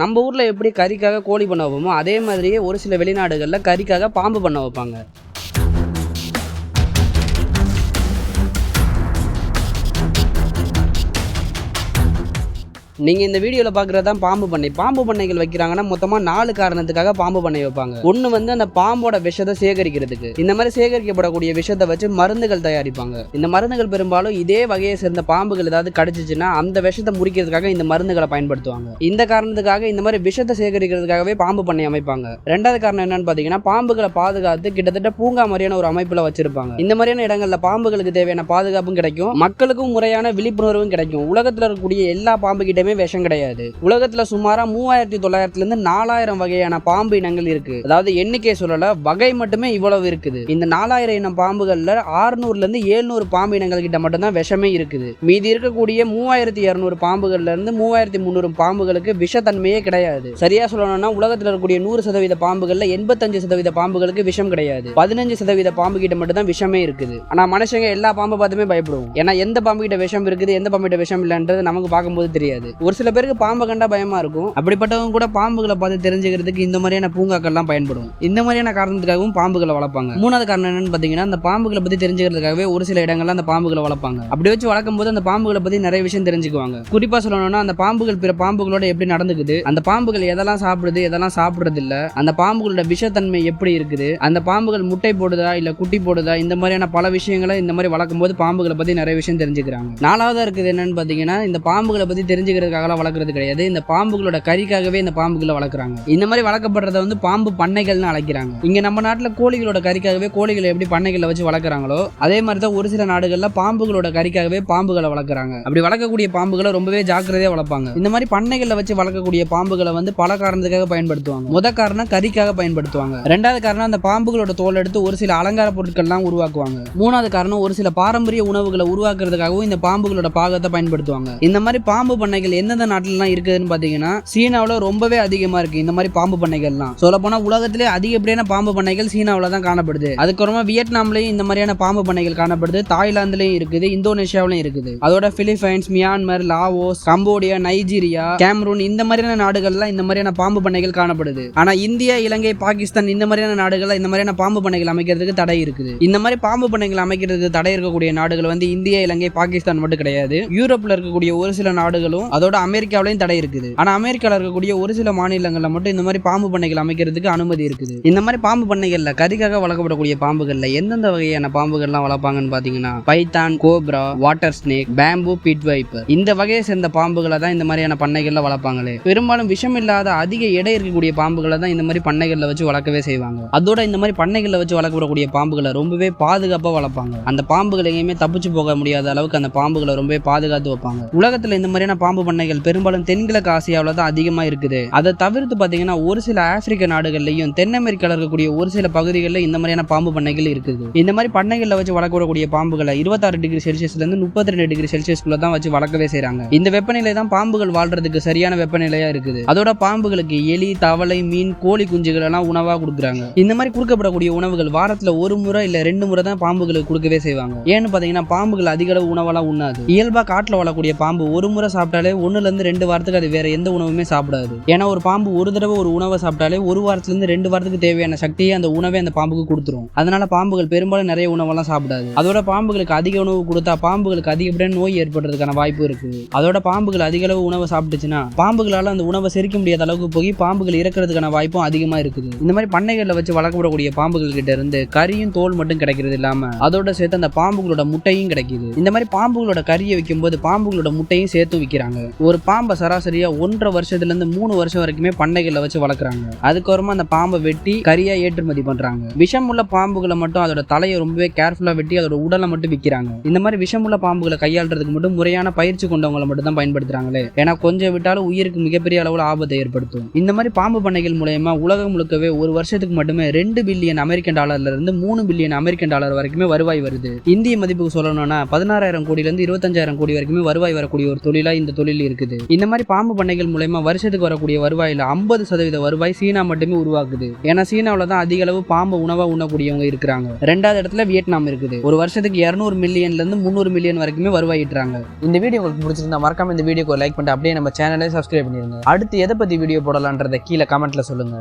நம்ம ஊரில் எப்படி கறிக்காக கோழி பண்ண வைப்போமோ அதே மாதிரியே ஒரு சில வெளிநாடுகளில் கறிக்காக பாம்பு பண்ண வைப்பாங்க. நீங்கள் இந்த வீடியோவில் பார்க்குறது தான் பாம்பு பண்ணை. பாம்பு பண்ணைகள் வைக்கிறாங்கன்னா மொத்தமாக நாலு காரணத்துக்காக பாம்பு பண்ணை வைப்பாங்க. ஒன்று வந்து அந்த பாம்போட விஷத்தை சேகரிக்கிறதுக்கு. இந்த மாதிரி சேகரிக்கப்படக்கூடிய விஷத்தை வச்சு மருந்துகள் தயாரிப்பாங்க. இந்த மருந்துகள் பெரும்பாலும் இதே வகையை சேர்ந்த பாம்புகள் ஏதாவது கடிச்சிச்சுன்னா அந்த விஷத்தை முறிக்கிறதுக்காக இந்த மருந்துகளை பயன்படுத்துவாங்க. இந்த காரணத்துக்காக இந்த மாதிரி விஷத்தை சேகரிக்கிறதுக்காகவே பாம்பு பண்ணை அமைப்பாங்க. ரெண்டாவது காரணம் என்னன்னு பார்த்தீங்கன்னா பாம்புகளை பாதுகாத்து கிட்டத்தட்ட பூங்கா மாதிரியான ஒரு அமைப்பில் வச்சிருப்பாங்க. இந்த மாதிரியான இடங்கள்ல பாம்புகளுக்கு தேவையான பாதுகாப்பும் கிடைக்கும். மக்களுக்கும் முறையான விழிப்புணர்வும் கிடைக்கும். உலகத்தில் இருக்கக்கூடிய எல்லா பாம்பு கிட்டயுமே விஷம் கிடையாது. உலகத்துல சுமாரா மூவாயிரத்தி தொள்ளாயிரத்துல இருந்து நாலாயிரம் வகையான பாம்பு இனங்கள் இருக்கு. அதாவது எண்ணிக்கை சொல்லல வகை மட்டுமே இவ்வளவு இருக்குது. இந்த நாலாயிரம் இனம் பாம்புகள்ல ஆறுநூறுல இருந்து ஏழ்நூறு பாம்பு இனங்கள் கிட்ட மட்டும்தான் விஷமே இருக்குது. மீதி இருக்கக்கூடிய மூவாயிரத்தி இரநூறு பாம்புகள்ல இருந்து மூவாயிரத்தி முந்நூறு பாம்புகளுக்கு விஷத்தன்மையே கிடையாது. சரியா சொல்லணும்னா உலகத்துல இருக்கக்கூடிய நூறு சதவீத பாம்புகள்ல எண்பத்தஞ்சு சதவீத பாம்புகளுக்கு விஷம் கிடையாது. பதினஞ்சு சதவீத பாம்பு கிட்ட மட்டும் தான் விஷமே இருக்குது. ஆனா மனுஷங்க எல்லா பாம்பை பார்த்துமே பயப்படுவோம். ஏன்னா எந்த பாம்பு கிட்ட விஷம் இருக்குது எந்த பாம்பு கிட்ட விஷம் இல்லைன்றது நமக்கு பார்க்கும்போது தெரியாது. ஒரு சில பேருக்கு பாம்பை கண்டா பயமா இருக்கும். அப்படிப்பட்டவங்க கூட பாம்புகளை பார்த்து தெரிஞ்சுக்கிறதுக்கு இந்த மாதிரியான பூங்காக்கள்லாம் பயன்படும். இந்த மாதிரியான காரணத்துக்காகவும் பாம்புகளை வளர்ப்பாங்க. மூணாவது காரணம் என்னன்னு பார்த்தீங்கன்னா அந்த பாம்புகளை பத்தி தெரிஞ்சுக்கிறதுக்காகவே ஒரு சில இடங்கள்ல அந்த பாம்புகளை வளர்ப்பாங்க. அப்படி வச்சு வளர்க்கும் போது அந்த பாம்புகளை பத்தி நிறைய விஷயம் தெரிஞ்சுக்குவாங்க. குறிப்பா சொல்லணும்னா அந்த பாம்புகள் பிற பாம்புகளோட எப்படி நடந்துக்குது அந்த பாம்புகள் எதெல்லாம் சாப்பிடுது எதெல்லாம் சாப்பிடுறது இல்ல அந்த பாம்புகளோட விஷத்தன்மை எப்படி இருக்குது அந்த பாம்புகள் முட்டை போடுதா இல்ல குட்டி போடுதா இந்த மாதிரியான பல விஷயங்களை இந்த மாதிரி வளர்க்கும் போது பாம்புகளை பத்தி நிறைய விஷயம் தெரிஞ்சுக்கிறாங்க. நாலாவதா இருக்குது என்னன்னு பார்த்தீங்கன்னா இந்த பாம்புகளை பத்தி சாப்பிடுறதுக்காகலாம் வளர்க்குறது கிடையாது. இந்த பாம்புகளோட கறிக்காகவே இந்த பாம்புகளை வளர்க்குறாங்க. இந்த மாதிரி வளர்க்கப்படுறத வந்து பாம்பு பண்ணைகள்னு அழைக்கிறாங்க. இங்க நம்ம நாட்டில் கோழிகளோட கறிக்காகவே கோழிகளை எப்படி பண்ணைகளில் வச்சு வளர்க்குறாங்களோ அதே மாதிரி தான் ஒரு சில நாடுகளில் பாம்புகளோட கறிக்காகவே பாம்புகளை வளர்க்குறாங்க. அப்படி வளர்க்கக்கூடிய பாம்புகளை ரொம்பவே ஜாக்கிரதையாக வளர்ப்பாங்க. இந்த மாதிரி பண்ணைகளில் வச்சு வளர்க்கக்கூடிய பாம்புகளை வந்து பல காரணத்துக்காக பயன்படுத்துவாங்க. முத காரணம் கறிக்காக பயன்படுத்துவாங்க. ரெண்டாவது காரணம் அந்த பாம்புகளோட தோல் எடுத்து ஒரு சில அலங்கார பொருட்கள்லாம் உருவாக்குவாங்க. மூணாவது காரணம் ஒரு சில பாரம்பரிய உணவுகளை உருவாக்குறதுக்காகவும் இந்த பாம்புகளோட பாகத்தை பயன்படுத்துவாங்க. இந்த மாதிரி பாம்பு பண்ணைகள் எந்தெந்த நாட்டிலலாம் இருக்குதுன்னு பார்த்தீங்கன்னா சீனாவில் ரொம்பவே அதிகமாக இருக்கு. இந்த மாதிரி பாம்பு பண்ணைகள்லாம். சொல்ல போனால் உலகத்திலே அதிகப்படியான பாம்பு பண்ணைகள் சீனாவில் தான் காணப்படுது. அதுக்கப்புறமா வியட்நாம்லேயும் இந்த மாதிரியான பாம்பு பண்ணைகள் காணப்படுது. தாய்லாந்துலயும் இருக்குது இந்தோனேஷியாவிலையும் இருக்குது. அதோட Philippines Myanmar Laos Cambodia Nigeria Cameroon இந்த மாதிரியான நாடுகள்லாம் இந்த மாதிரியான பாம்பு பண்ணைகள் காணப்படுது. ஆனா இந்தியா இலங்கை பாகிஸ்தான் இந்த மாதிரியான நாடுகள்ல இந்த மாதிரியான பாம்பு பண்ணைகள் அமைக்கிறதுக்கு தடை இருக்குது. இந்த மாதிரி பாம்பு பண்ணைகள் அமைக்கிறதுக்கு தடை இருக்கக்கூடிய நாடுகள் வந்து இந்தியா இலங்கை பாகிஸ்தான் மட்டும் கிடையாது. யூரோப்ல இருக்கக்கூடிய ஒரு சில நாடுகளும் அதோட அமெரிக்காவிலையும் தடை இருக்குது. ஆனா அமெரிக்கால இருக்கக்கூடிய ஒரு சில மாநிலங்கள்ல மட்டும் இந்த மாதிரி பாம்பு பண்ணைகள் அமைக்கிறதுக்கு அனுமதி இருக்குது. இந்த மாதிரி பாம்பு பண்ணைகள்ல கறிக்காக வளர்க்கப்படக்கூடிய பாம்புகள்ல எந்தெந்த வகையான பாம்புகள்லாம் வளர்ப்பாங்கன்னு பாத்தீங்கன்னா python cobra water snake bamboo pit viper. இந்த வகையை சேர்ந்த பாம்புகளை தான் இந்த மாதிரியான பண்ணைகள்ல வளர்ப்பாங்களே. பெரும்பாலும் விஷம் இல்லாத அதிக எடை இருக்கக்கூடிய பாம்புகளை தான் இந்த மாதிரி பண்ணைகள்ல வச்சு வளர்க்கவே செய்வாங்க. அதோட இந்த மாதிரி பண்ணைகள்ல வச்சு வளர்க்கப்படக்கூடிய பாம்புகளை ரொம்பவே பாதுகாப்பா வளர்ப்பாங்க. அந்த பாம்புகள் எங்கேயுமே தப்பிச்சு போக முடியாத அளவுக்கு அந்த பாம்புகளை ரொம்பவே பாதுகாத்து வைப்பாங்க. உலகத்துல இந்த மாதிரியான பாம்பு பண்ணைகள் பெரும்பாலும் தென்கிழக்கு ஆசியாவில் தான் அதிகமா இருக்குது. அதை தவிர்த்து பாத்தீங்கன்னா ஒரு சில ஆப்பிரிக்க நாடுகள்லையும் தென் அமெரிக்காவில் இருக்கக்கூடிய ஒரு சில பகுதிகளில் இந்த மாதிரியான பாம்பு பண்ணைகள் இருக்குது. இந்த மாதிரி பண்ணைகளில் வச்சு வளர்க்கக்கூடிய பாம்புகளை இருபத்தாறு டிகிரி செல்சியஸ்ல இருந்து முப்பத்தி ரெண்டு டிகிரி செல்சியஸ்குள்ள தான் வச்சு வளர்க்கவே செய்கிறாங்க இந்த வெப்பநிலை தான் பாம்புகள் வாழ்றதுக்கு சரியான வெப்பநிலையா இருக்குது. அதோட பாம்புகளுக்கு எலி தவளை மீன் கோழி குஞ்சுகள் எல்லாம் உணவா கொடுக்குறாங்க. இந்த மாதிரி கொடுக்கப்படக்கூடிய உணவுகள் வாரத்தில் ஒரு முறை இல்ல ரெண்டு முறை தான் பாம்புகளுக்கு கொடுக்கவே செய்வாங்க. ஏன்னு பாத்தீங்கன்னா பாம்புகள் அதிக அளவு உணவெல்லாம் உண்ணாது. இயல்பா காட்டில் வாழக்கூடிய பாம்பு ஒரு முறை சாப்பிட்டாலே ஒன்றுலேருந்து ரெண்டு வாரத்துக்கு அது வேறு எந்த உணவுமே சாப்பிடாது. ஏன்னா ஒரு பாம்பு ஒரு தடவை ஒரு உணவை சாப்பிட்டாலே ஒரு வாரத்துலேருந்து ரெண்டு வாரத்துக்கு தேவையான சக்தியை அந்த உணவை அந்த பாம்புக்கு கொடுத்துரும். அதனால பாம்புகள் பெரும்பாலும் நிறைய உணவெல்லாம் சாப்பிடாது. அதோட பாம்புகளுக்கு அதிக உணவு கொடுத்தா பாம்புகளுக்கு அதிகப்படியான நோய் ஏற்படுறதுக்கான வாய்ப்பு இருக்கு. அதோட பாம்புகள் அதிக அளவு உணவை சாப்பிட்டுச்சுன்னா பாம்புகளால் அந்த உணவை செரிக்க முடியாத அளவுக்கு போய் பாம்புகள் இறக்கிறதுக்கான வாய்ப்பும் அதிகமாக இருக்குது. இந்த மாதிரி பண்ணைகளில் வச்சு வளர்க்கப்படக்கூடிய பாம்புகள் கிட்ட இருந்து கறியும் தோல் மட்டும் கிடைக்கிறது இல்லாம அதோட சேர்த்து அந்த பாம்புகளோட முட்டையும் கிடைக்குது. இந்த மாதிரி பாம்புகளோட கறியை விற்கும்போது பாம்புகளோட முட்டையும் சேர்த்து விற்கிறாங்க ஒரு பாம்பை சராசரியா ஒன்றரை வருஷத்துல இருந்து மூணு வருஷம் வரைக்குமே பண்ணைகளில் வச்சு வளர்க்குறாங்க. அதுக்கப்புறமா அந்த பாம்பை வெட்டி கறியா ஏற்றுமதி பண்றாங்க. விஷம் உள்ள பாம்புகளை மட்டும் அதோட தலையை ரொம்பவே கேர்ஃபுல்லா வெட்டி அதோட உடலை மட்டும் விற்கிறாங்க. இந்த மாதிரி விஷமுள்ள பாம்புகளை கையாளுறதுக்கு மட்டும் முறையான பயிற்சி கொண்டவங்களை மட்டும் தான் பயன்படுத்துறாங்களே. ஏன்னா கொஞ்சம் விட்டாலும் உயிருக்கு மிகப்பெரிய அளவில் ஆபத்தை ஏற்படுத்தும். இந்த மாதிரி பாம்பு பண்ணைகள் மூலயமா உலகம் முழுக்கவே ஒரு வருஷத்துக்கு மட்டுமே ரெண்டு பில்லியன் அமெரிக்கன் டாலர்ல இருந்து மூணு பில்லியன் அமெரிக்கன் டாலர் வரைக்குமே வருவாய் வருது. இந்திய மதிப்புக்கு சொல்லணும்னா பதினாறாயிரம் கோடியில இருந்து இருபத்தஞ்சாயிரம் கோடி வரைக்குமே வருவாய் வரக்கூடிய ஒரு தொழிலா இந்த தொழில் சொல்லி இருக்குது இந்த மாதிரி பாம்பு பண்ணைகள் மூலயமா வருஷத்துக்கு வரக்கூடிய வருவாயில் ஐம்பது சதவீத வருவாய் சீனா மட்டுமே உருவாக்குது. ஏன்னா சீனாவில் தான் அதிக அளவு பாம்பு உணவா உண்ணக்கூடியவங்க இருக்கிறாங்க. ரெண்டாவது இடத்துல வியட்நாம் இருக்குது. ஒரு வருஷத்துக்கு இரநூறு மில்லியன்ல இருந்து முந்நூறு மில்லியன் வரைக்குமே வருவாயிட்டுறாங்க இந்த வீடியோ உங்களுக்கு பிடிச்சிருந்தா மறக்காம இந்த வீடியோக்கு லைக் பண்ணிட்டு அப்படியே நம்ம சேனலை சப்ஸ்கிரைப் பண்ணிருங்க. அடுத்து எதை பத்தி வீடியோ போடலான்றதை கீழே கமெண்ட்ல சொல்லுங்க.